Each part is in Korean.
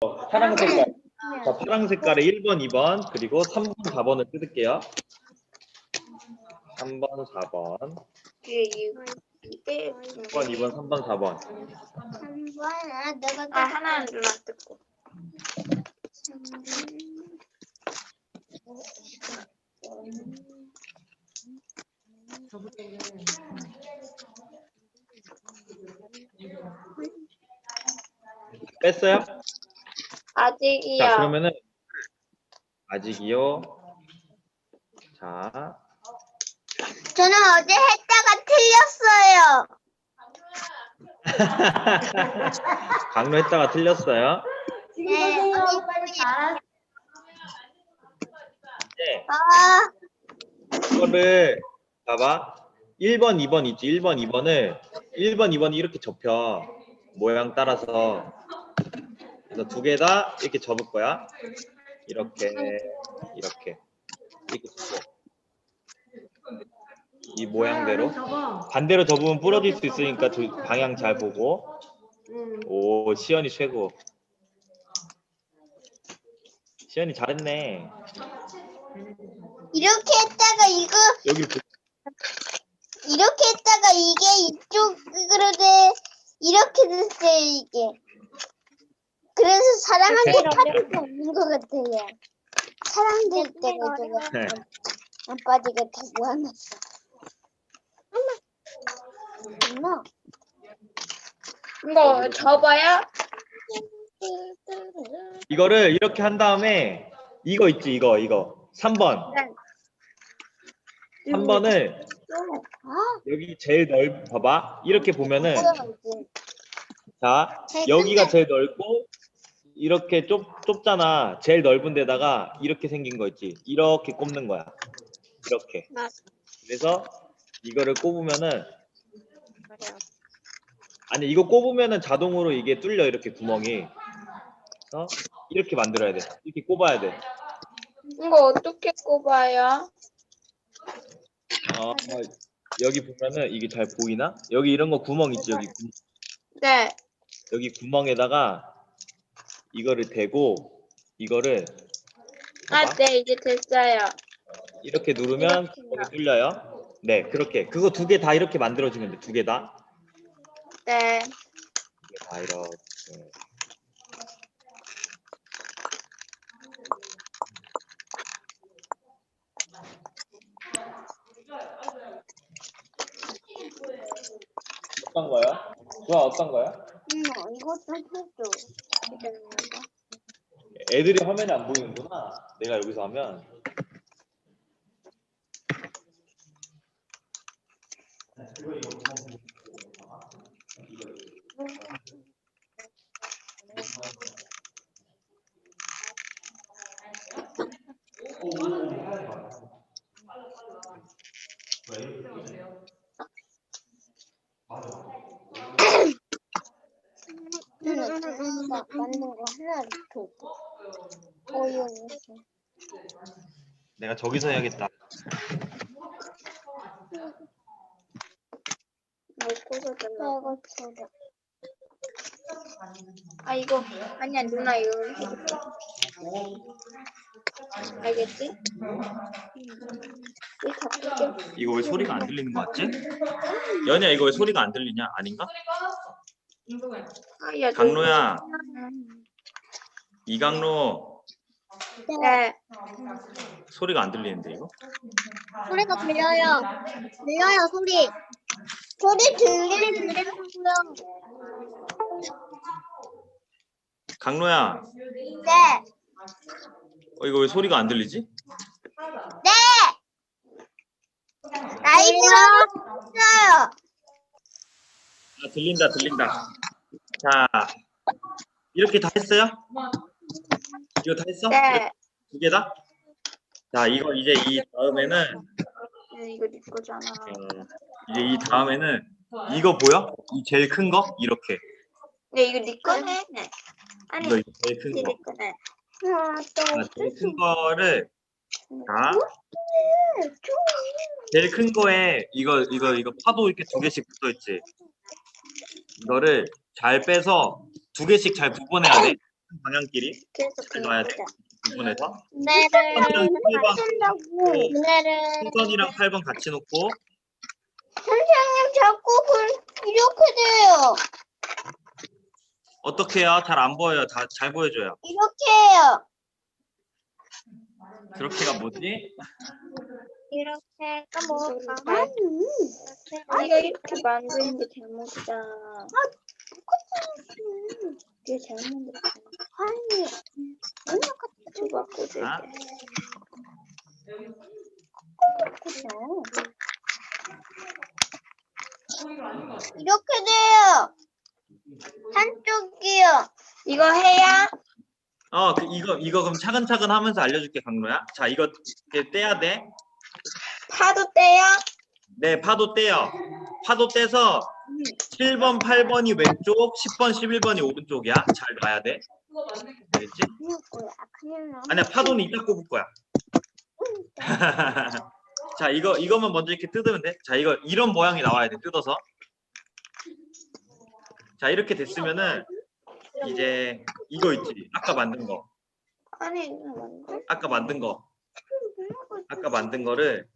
파랑 색깔. 자, 파랑 색깔에 1번, 2번, 그리고 3번, 4번을 뜯을게요. 3번, 4번. 이게 이게 1번, 2번, 3번, 4번. 한번 내가 아 하나는 누나 뜯고 뺐어요? 아직이요. 자, 그러면은 아직이요. 자, 저는 어제 했다가 틀렸어요. 강로 했다가 틀렸어요. 네. 언니 빨리 네, 아, 이거를 봐봐. 1번, 2번 있지. 1번, 2번을 1번, 2번이 이렇게 접혀. 모양 따라서. 그래서 두 개 다 이렇게 접을 거야. 이렇게, 이렇게. 이렇게. 이 모양대로. 반대로 접으면 부러질 수 있으니까 두- 방향 잘 보고. 오, 시연이 최고. 시연이 잘했네. 이렇게 했다가 이거 여기 보- 이렇게 했다가 이게 이쪽으로 돼 이렇게 됐어요 이게. 그래서 사랑할 때 빠질 수 없는 것 같아요. 사랑될 때가 제가 네. 안 빠지게 다 모아놨어. 엄마. 엄마. 이거 접어요? 이거를 이렇게 한 다음에 이거 있지 이거 이거 3번 네. 3번을 아, 여기 제일 넓 봐봐 이렇게 보면은 뭐야, 자 여기가. 제일 넓고 이렇게 좁 좁잖아. 제일 넓은 데다가 이렇게 생긴 거 있지. 이렇게 꼽는 거야. 이렇게. 맞- 그래서 이거를 꼽으면은 아니 이거 꼽으면은 자동으로 이게 뚫려 이렇게 구멍이. 그래서 이렇게 만들어야 돼. 이렇게 꼽아야 돼. 이거 어떻게 꼽아요? 어, 여기 보면은 이게 잘 보이나? 여기 이런 거 구멍 있지 여기 구, 네. 여기 구멍에다가 이거를 대고 이거를 아, 봐봐. 네, 이제 됐어요. 이렇게 누르면 이렇게요. 뚫려요. 네, 그렇게 그거 두 개 다 이렇게 만들어주면 돼. 두 개 다. 네. 두개 다 이렇게. 어떤 거요? 좋아 어떤 거요? 엄마 이것도 해줘. 애들이 화면이 안 보이는구나. 내가 여기서 하면. 누나 누나가 만든 거 어이없어. 내가 저기서 해야겠다. 뭐 꽂아달라고. 이거 줘라. 아, 이거. 아니야, 누나 이거 해줄게. 알겠지? 이. 이거 왜 소리가 안 들리는 거 같지? 연이야 이거 왜 소리가 안 들리냐? 아닌가? 아, 야, 강로야 이강로 네. 소리가 안 들리는데 이거? 소리가 들려요. 들려요 소리. 소리 들리는데요. 강로야 네. 어, 이거 왜 소리가 안 들리지? 네. 라이브 없어요. 아, 들린다 들린다. 자 이렇게 다 했어요? 이거 다 했어? 네. 두 개 다? 자 이거 이제 이 다음에는 네, 이거 네 거잖아. 어, 이제 이 다음에는 이거 보여? 이 제일 큰 거? 이렇게 네, 이거 네 거네. 네. 아니, 이거 제일 큰 거. 네 거네. 하나 자, 또 제일 큰 거를 자 제일 큰 거에 이거 이거 이거 파도 이렇게 두 개씩 붙어 있지. 이거를 잘 빼서 두 개씩 잘 구분해야 돼. 방향끼리 그래서 놔야 그냥 돼. 부분에서. 분해를. 7번이랑 8번 같이 놓고 선생님 자꾸 그 이렇게 돼요. 어떻게 해요? 잘 안 보여요. 다 잘 보여줘요. 이렇게 해요. 그렇게가 뭐지? 이렇게 뭐, 아, 네가 이렇게 만드는 게 잘못이잖 잘못. 아? 이렇게 돼요. 한쪽이요. 이거 해야 어, 그 이거 이거 그럼 차근차근 하면서 알려줄게 강로야. 자, 이거 이렇게 떼야 돼. 파도 떼야 네, 파도 떼요. 파도 떼서 7번, 8번이 왼쪽, 10번, 11번이 오른쪽이야. 잘 놔야 돼. 알겠지? 아니야, 파도는 이따 꼽을 거야. 자, 이거 이거만 먼저 이렇게 뜯으면 돼. 자, 이거 이런 모양이 나와야 돼. 뜯어서. 자, 이렇게 됐으면은 이제 이거 있지. 아까 만든 거. 아니. 아까 만든 거. 아까 만든 거를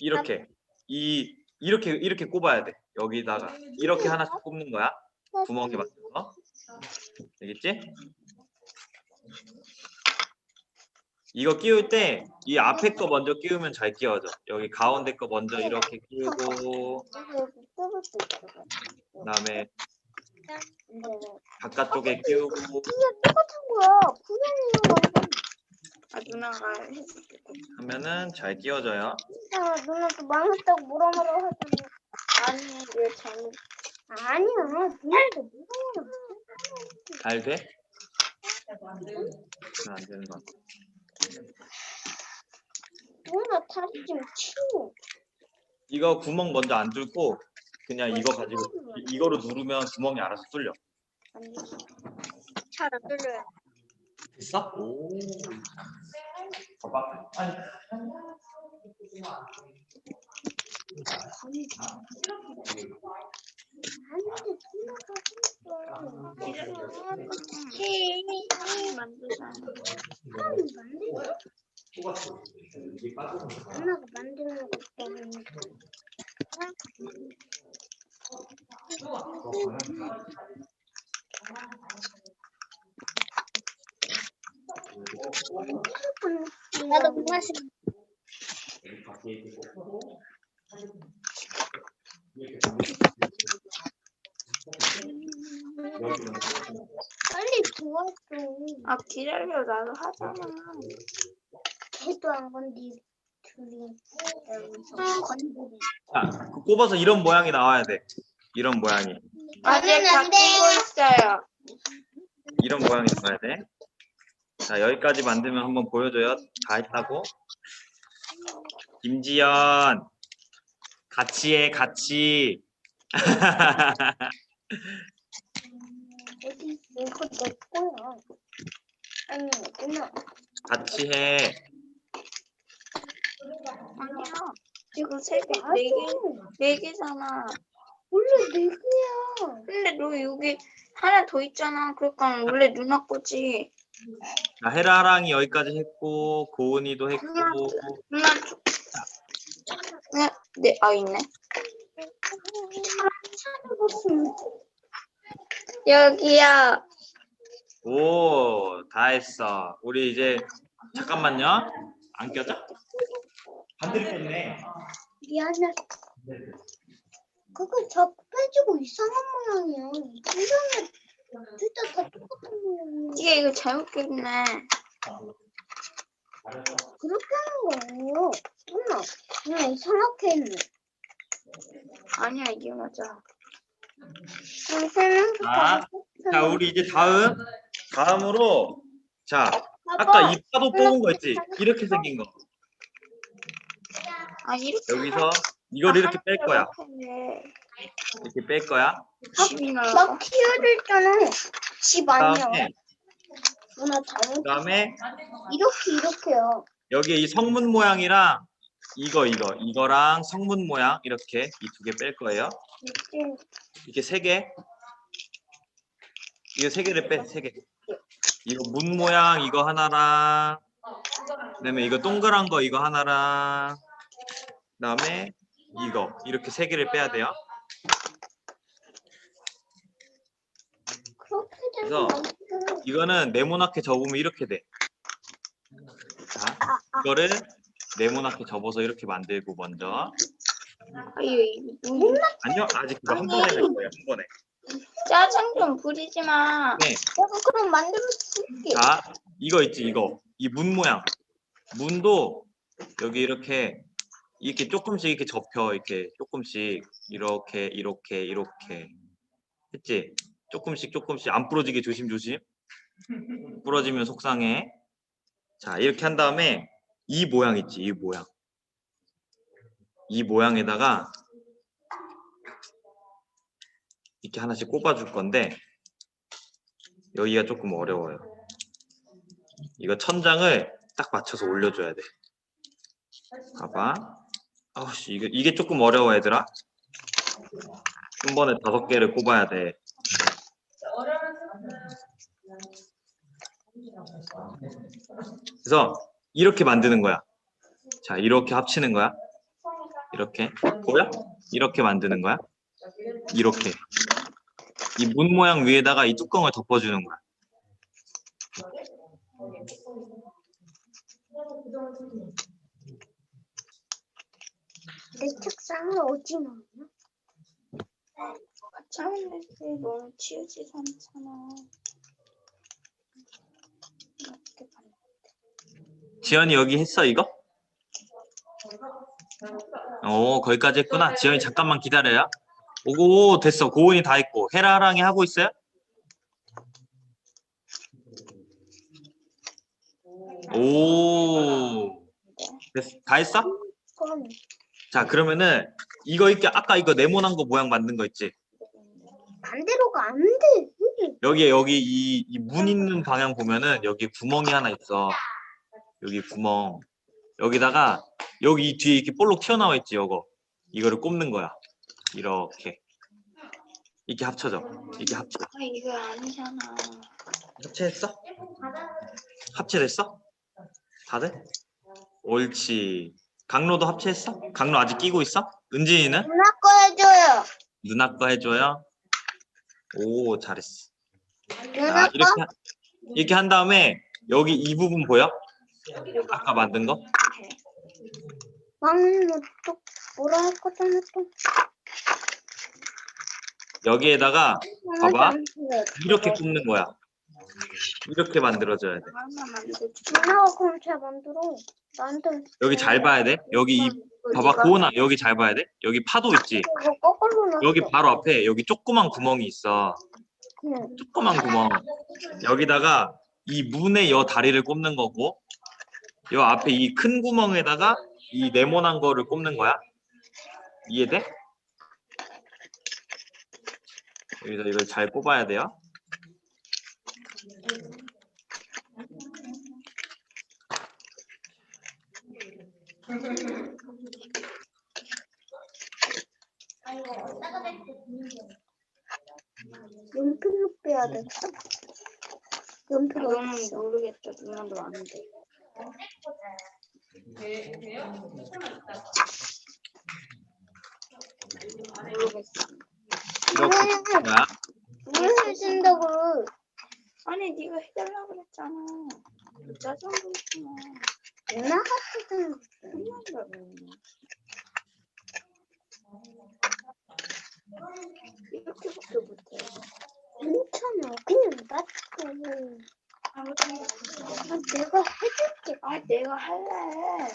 이렇게 이 이렇게 이렇게 꼽아야 돼. 여기다가 이렇게 하나씩 꼽는 거야. 구멍에 맞춰서. 되겠지? 이거 끼울 때 이 앞에 거 먼저 끼우면 잘 끼워져. 여기 가운데 거 먼저 이렇게 끼우고 그다음에 바깥쪽에 끼우고 아 누나가 해줄게. 하면은 잘 끼워져요. 누나 또 망했다고 뭐라 뭐라 하더니 아니 이거 잘못. 아니야 누나도 뭐라 잘 돼? 잘안 되는 거 같아. 누나 다시 좀 치워 이거 구멍 먼저 안 뚫고 그냥 이거 가지고 이- 이거로 누르면 구멍이 알아서 뚫려. 아니 잘안 들려요 됐어? 오. 봐봐. 아니. 만드는 거 때문에 나도 그 맛이 빨리 도와줘 아 기다려 나도 하잖아. 걔도 안 건디 둘이 여기서 건드리 자, 그 꼽아서 이런 모양이 나와야 돼. 이런 모양이. 아직 안 바뀌고 돼요. 있어요. 이런 모양이 나와야 돼. 자, 여기까지 만들면 한번 보여줘요. 다 했다고. 김지연. 같이 해, 같이. 어디 있어 이거 내 거야 아니 누나 같이 해. 아니야. 지금 세개 네 개, 네 개잖아. 원래 네 개야 근데 너 여기 하나 더 있잖아. 그러니까 원래 누나 거지. 자, 헤라랑이 여기까지 했고, 고은이도 했고, 쪽. 네, 네, 아 있네. 여기야. 오, 다 했어. 우리 이제, 잠깐만요. 안 껴져? 반대로 꼈네. 미안해 그거 빼주고 이상한 모양이야 이상해 이게 이거 잘못 꼈네. 그렇게 하는 거 아니에요 누나 그냥 이상하게 했네 아니야 이게 맞아. 선생님 자, 자, 우리 이제 다음, 다음으로, 자. 아까 이 파도 뽑은 거 있지? 이렇게 생긴 거. 아 이렇게. 여기서 이걸 이렇게 뺄 거야. 네. 이렇게 뺄 거야. 집이 나가. 막 키워줬잖아 집 아니야 그다음에 누나 잘못 그다음에 이렇게 이렇게요 여기에 이 성문 모양이랑 이거 이거 이거랑 성문 모양 이렇게 이 두 개 뺄 거예요. 이렇게 이렇게 세 개. 이거 세 개를 빼, 세 개. 이거 문 모양 이거 하나랑, 그다음에 이거 동그란 거 이거 하나랑, 그다음에 이거 이렇게 세 개를 빼야 돼요. 그래서. 이거는 네모나게 접으면 이렇게 돼. 자, 이거를 네모나게 접어서 이렇게 만들고 먼저. 아니요, 아직 그거 한 번에 할 거예요, 한 번에. 짜증 좀 부리지 마. 네. 내가 그럼 만들어 줄게. 자, 이거 있지, 이거. 이 문 모양. 문도 여기 이렇게 이렇게 조금씩 이렇게 접혀, 이렇게 조금씩 이렇게 이렇게 이렇게 했지? 조금씩 조금씩 안 부러지게 조심조심. 부러지면 속상해. 자, 이렇게 한 다음에 이 모양 있지, 이 모양. 이 모양에다가 이렇게 하나씩 꼽아줄 건데 여기가 조금 어려워요. 이거 천장을 딱 맞춰서 올려줘야 돼. 봐봐. 아우씨, 이게, 이게 조금 어려워, 얘들아. 한 번에 다섯 개를 꼽아야 돼. 그래서 이렇게 만드는 거야. 자, 이렇게 합치는 거야. 이렇게. 보여? 이렇게 만드는 거야. 이렇게. 이 문 모양 위에다가 이 뚜껑을 덮어주는 거야. 내 책상을 어디 놔? 차은데 너무 치우지도 않잖아. 지연이 여기 했어, 이거? 오, 거기까지 했구나. 지연이 잠깐만 기다려요. 오고, 됐어. 고은이 다 했고. 헤라랑이 하고 있어요? 오. 됐어. 다 했어? 자, 그러면은 이거 있게 아까 이거 네모난 거 모양 만든 거 있지? 반대로가 안 돼. 여기에 여기 이, 이문 있는 방향 보면은 여기 구멍이 하나 있어. 여기 구멍. 여기다가 여기 이 뒤에 이렇게 볼록 튀어나와 있지, 요거. 이거를 꼽는 거야. 이렇게. 이렇게 합쳐져. 이게 합쳐. 아 이거 아니잖아. 합체했어? 합체됐어? 다들? 옳지. 강로도 합체했어? 강로 아직 끼고 있어? 은진이는? 누나 거 해줘요. 누나 거 해줘요. 오, 잘했어. 자, 거. 이렇게, 하- 이렇게 한 다음에 여기 이 부분 보여? 아까 만든 거? 왕은 또 뭐라 할 거잖아 또. 여기에다가 봐봐. 이렇게 굽는 거야. 이렇게 만들어줘야 돼. 하나 만들지. 그럼 잘 만들어. 나한테 여기 잘 봐야 돼. 여기 이 봐봐 고은아 여기 잘 봐야 돼. 여기 파도 있지. 이거 거꾸로 놨어. 여기 바로 앞에 여기 조그만 구멍이 있어. 조그만 구멍. 여기다가 이 문에 여 다리를 꼽는 거고 여 앞에 이 큰 구멍에다가 이 네모난 거를 꼽는 거야. 이해돼? 여기서 이걸 잘 꼽아야 돼요. 연필로 빼야 돼. 연필 어디 너는 있어? 모르겠다. 누나도 안 돼. 모르겠어. 꼽는 거야. 뭘 해준다고? 아니 네가 해달라 그랬잖아. 짜증 부리지 마. 누나 같은 끝난다고. 이렇게밖에 못해. 괜찮아. 그냥 놔둬. 아, 내가 해줄게. 아 내가 할래.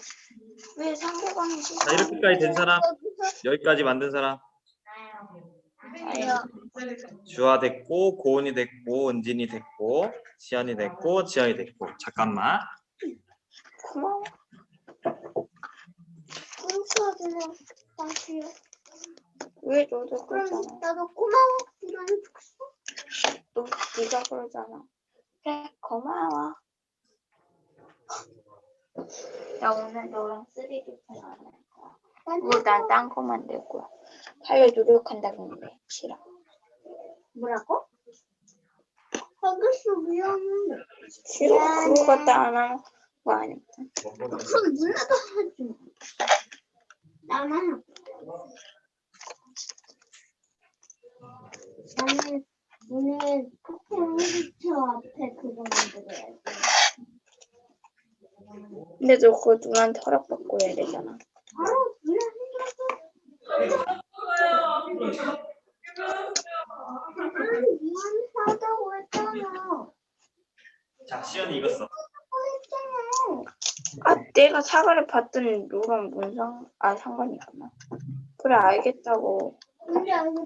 왜 상대방이 싫어? 자 이렇게까지 된 사람 여기까지 만든 사람 아야. 주아 됐고 고은이 됐고 은진이 됐고 지연이 됐고 지연이 됐고 잠깐만 고마워. 감사하잖아. 당신. 왜 너도 그러잖아. 나도 고마워. 이러면 좋겠어. 너 네가 그러잖아. 그래 고마워. 나 오늘 너랑 3D 펜안 할 거야. 뭐 난 딴 거 만들 거야. 하려 노력한다는데 싫어. 뭐라고? 알겠어 미안해. 싫어 그거 다안 하는 거 아니야? 그럼 누나도 하지. 나는 나는 오늘 포켓몬스터 앞에 그거 만들어야지. 근데 너 그거 누나한테 허락받고 해야 되잖아. 바로 했잖아. 자, 시연이 이거 써. 아 내가 사과를 받더니 너랑 뭔 상, 아 상관이 있구나. 그래 알겠다고. 하려고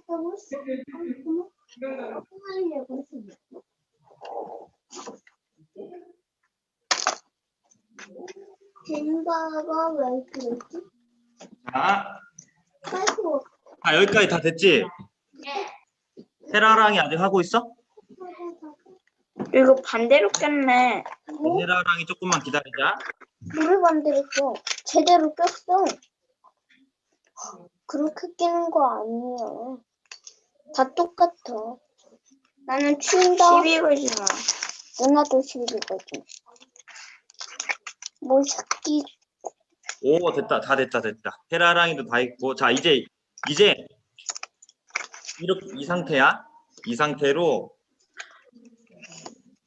왜 그랬지? 자, 아이고, 아, 여기까지 다 됐지? 테라랑이 아직 하고 있어? 이거 반대로 꼈네. 테라랑이 조금만 기다리자. 물을 만들었어. 제대로 꼈어. 그렇게 끼는 거 아니에요. 다 똑같아. 나는 추운다. 시비 걸지 마. 누나도 시비거든. 뭐 새끼 오, 됐다. 다 됐다. 됐다. 테라랑이도 다 있고. 자, 이제 이제 이렇게 이 상태야. 이 상태로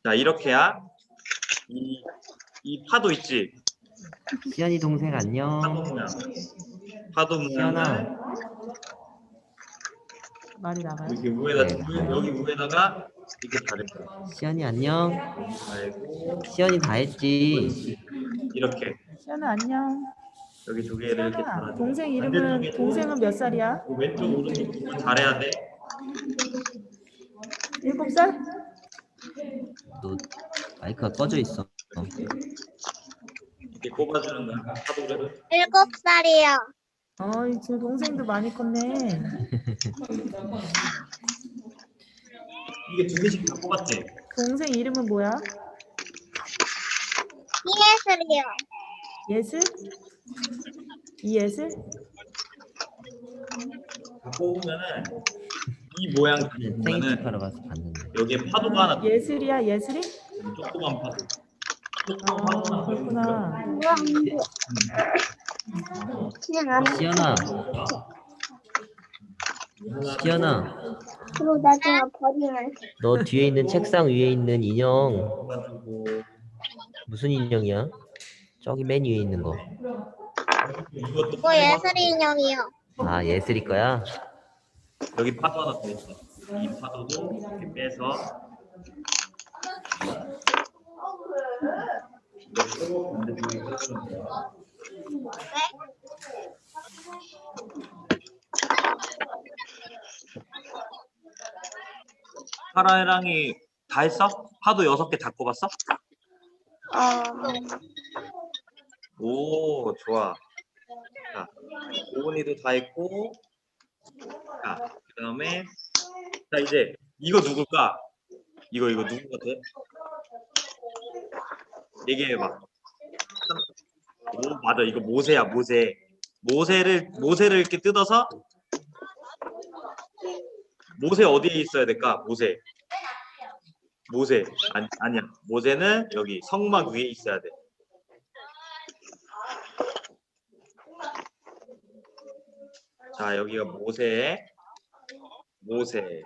자, 이렇게야. 이, 이 파도 있지? 시연이 동생 파도 안녕. 모양. 파도. 모양을 말이 나가요? 이렇게 위에다 네. 위- 여기 위에다가 이렇게 다렸어. 시연이 안녕. 아이고 시연이 다 했지. 이렇게 시연아 안녕. 여기 두 개를 이렇게 시연아 달아. 동생 이름은 동생은 몇 살이야? 왼쪽 오른쪽 두번 잘해야 돼. 일곱 살? 너 마이크가 꺼져 있어. 이렇게 꼽아주는 거야. 파도를. 일곱 살이요. 어이 지금 동생도 많이 컸네. 이게 두 개씩 다 꼽았지. 동생 이름은 뭐야? 이해슬이요. 예슬? 이예슬? 다 꼽으면은 이 모양 다 생일 보면은 축하러 가서 봤는데. 여기에 파도가 하나. 예슬이야 예슬이? 조그만 파도. 조그만 아 파도가 더 있어. 그렇구나. 그냥 안 시연아. 시연아. 그리고 나중에 버리면 너 뒤에 있는 책상 위에 있는 인형 무슨 인형이야? 저기 맨 위에 있는 거. 이거 예슬이 인형이요. 아 예슬이 거야? 여기 파도 하나 더 있어. 이 파도도 이렇게 빼서 이렇게 반대쪽에 꽂으면 돼. 파라해랑이 다 했어? 파도 여섯 개 다 꼽았어? 어, 오 좋아. 자, 오은이도 다 했고, 자 그 다음에 자 이제 이거 누굴까? 이거 이거 누구 같아? 얘기해봐. 오 맞아 이거 모세야 모세. 모세를 모세를 이렇게 뜯어서 모세 어디에 있어야 될까? 모세. 모세 아니 아니야. 모세는 여기 성막 위에 있어야 돼. 자 여기가 모세 모세 네,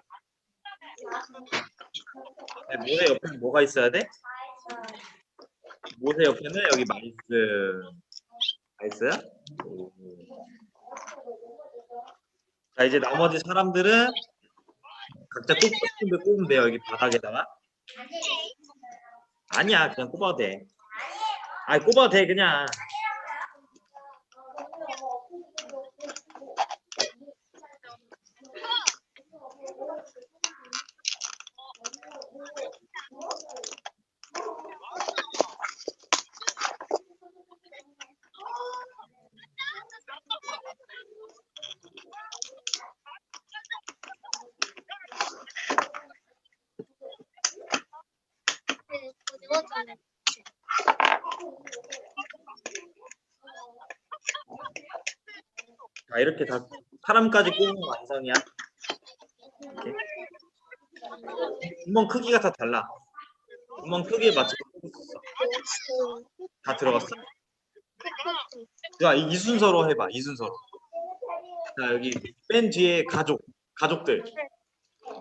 모세 옆에는 뭐가 있어야 돼? 모세 옆에는? 여기 마이스. 마이스야? 오. 자 이제 나머지 사람들은 각자 꼽고 싶은데 꼽으면 돼요 여기 바닥에다가. 아니야 그냥 꼽아도 돼. 아니 꼽아도 돼 그냥 이렇게 다 사람까지 꼽으면 완성이야 이렇게. 구멍 크기가 다 달라. 구멍 크기에 맞춰서 있어. 다 들어갔어? 자, 이, 이 순서로 해봐. 이 순서로. 자, 여기 맨 뒤에 가족, 가족들.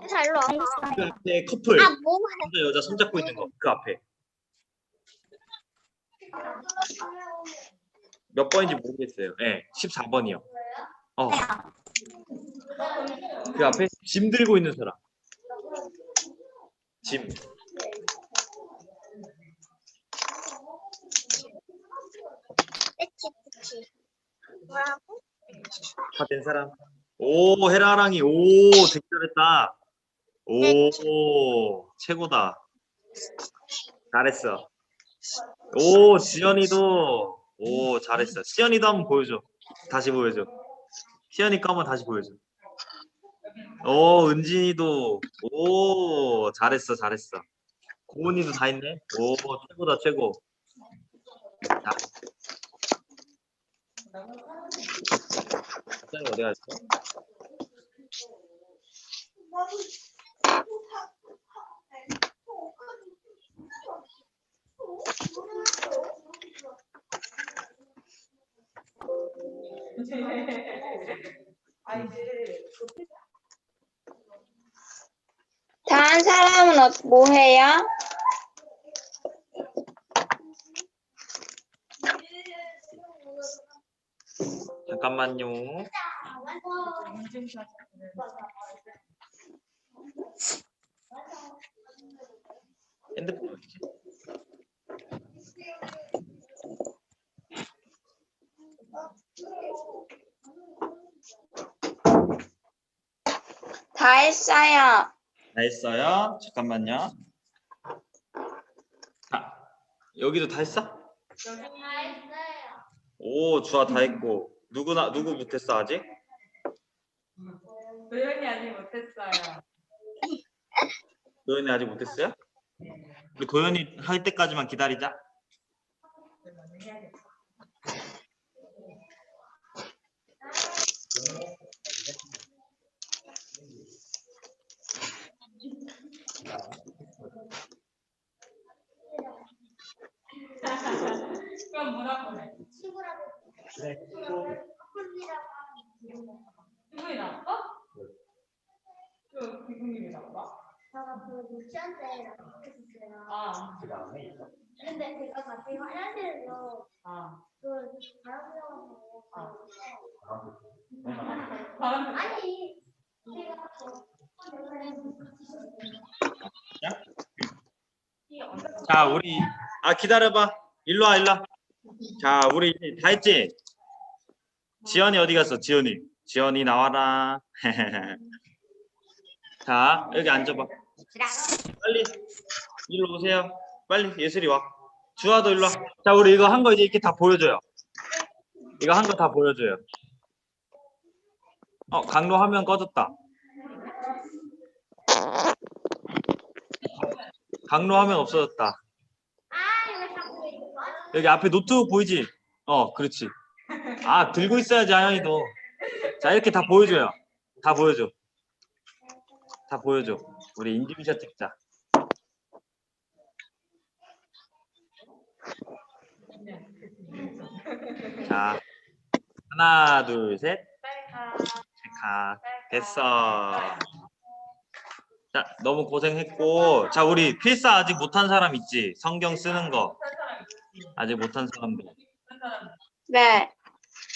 잘로 안그 앞에 커플, 아, 뭐 남자 여자 손잡고 있는 거. 그 앞에. 몇 번인지 모르겠어요. 예, 14번이요. 어. 그 앞에 짐 들고 있는 사람. 짐. 그치, 그치. 뭐라고? 다 된 사람. 오, 헤라랑이. 오, 되게 잘했다. 오, 최고다. 잘했어. 오, 지연이도. 오, 잘했어. 시연이도 한번 보여줘. 다시 보여줘. 시연이 거 한번 다시 보여줘. 오, 은진이도. 오, 잘했어, 잘했어. 고은이도 다 했네. 오, 최고다, 최고. 자. 짱이 어디 갔어? 다른 사람은 어, 뭐 해요? 잠깐만요. 핸드폰? 다 했어요. 다 했어요. 잠깐만요. 자, 여기도 다 했어? 오, 주아 다 했고. 누구나 누구 못했어 아직? 도현이 아직 못했어요. 도현이 아직 못했어요? 우리 도현이 할 때까지만 기다리자. 그럼 뭐라고 해? 친구라고. 네. 기분이 나빠? 그 기분이 나빠? 제가 그 유치원 때 했었어요. 아, 근데 제가 갑자기 화장실에서 아, 그 바람이라고 아. 아. 바람 아니 제가 자, 우리 아 기다려봐. 일로 와, 일로 와. 자, 우리 이제 다 했지? 지연이 어디 갔어? 지연이. 지연이 나와라. 자, 여기 앉아봐. 빨리 일로 오세요. 빨리 예슬이 와. 주아도 일로 와. 자, 우리 이거 한 거 이제 이렇게 다 보여줘요. 이거 한 거 다 보여줘요. 어, 강로 화면 꺼졌다. 강로 화면 없어졌다. 여기 앞에 노트북 보이지? 어, 그렇지. 아, 들고 있어야지, 하영이도. 자, 이렇게 다 보여줘요. 다 보여줘. 다 보여줘. 우리 인증샷 찍자. 자, 하나, 둘, 셋. 체카. 됐어. 자, 너무 고생했고. 자, 우리 필사 아직 못한 사람 있지? 성경 쓰는 거. 아직 못한 사람들. 네.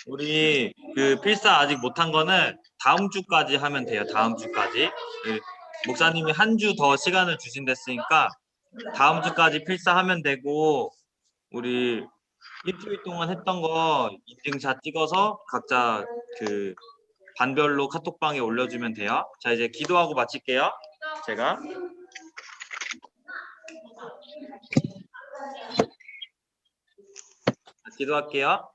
우리 그 필사 아직 못한 거는 다음 주까지 하면 돼요. 다음 주까지. 그 목사님이 한 주 더 시간을 주신댔으니까 다음 주까지 필사 하면 되고 우리 일주일 동안 했던 거 인증샷 찍어서 각자 그 반별로 카톡방에 올려주면 돼요. 자 이제 기도하고 마칠게요. 제가 자, 기도할게요.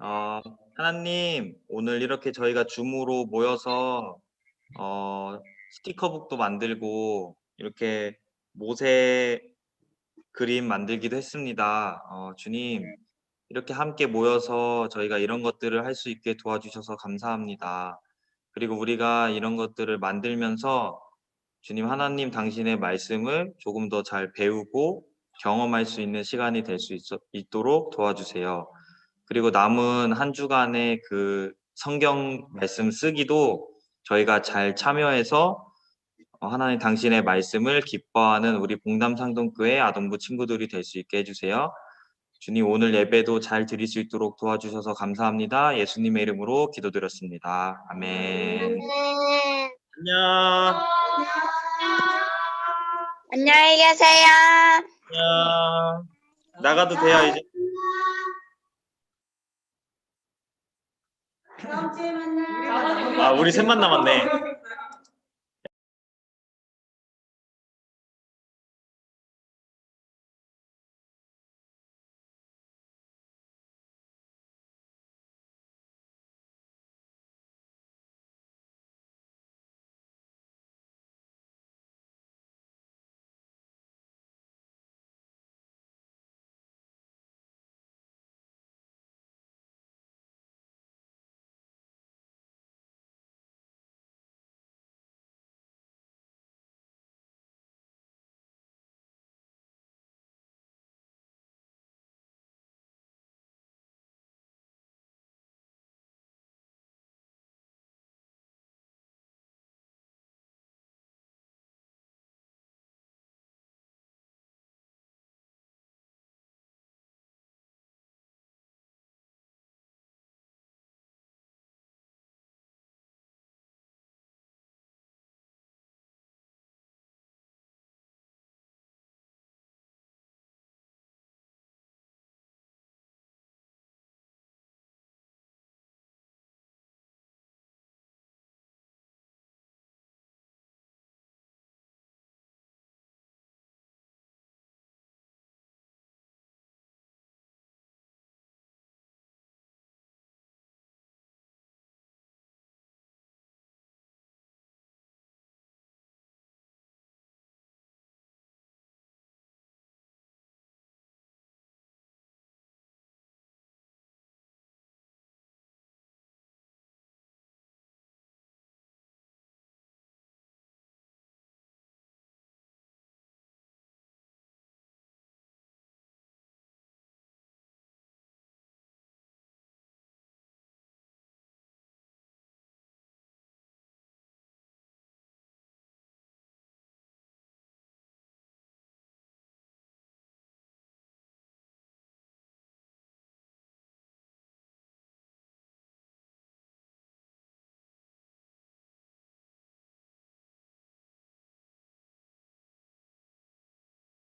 어, 하나님, 오늘 이렇게 저희가 줌으로 모여서 어, 스티커북도 만들고 이렇게 모세 그림 만들기도 했습니다. 어, 주님, 이렇게 함께 모여서 저희가 이런 것들을 할 수 있게 도와주셔서 감사합니다. 그리고 우리가 이런 것들을 만들면서 주님 하나님 당신의 말씀을 조금 더 잘 배우고 경험할 수 있는 시간이 될 수 있도록 도와주세요. 그리고 남은 한 주간의 그 성경 말씀 쓰기도 저희가 잘 참여해서 어, 하나님 당신의 말씀을 기뻐하는 우리 봉담 상동교회 아동부 친구들이 될 수 있게 해주세요. 주님 오늘 예배도 잘 드릴 수 있도록 도와주셔서 감사합니다. 예수님의 이름으로 기도드렸습니다. 아멘. 네. 안녕. 안녕히 계세요. 안녕. 나가도 돼요 이제. 다음 주에 만나. 아 우리 셋만 남았네.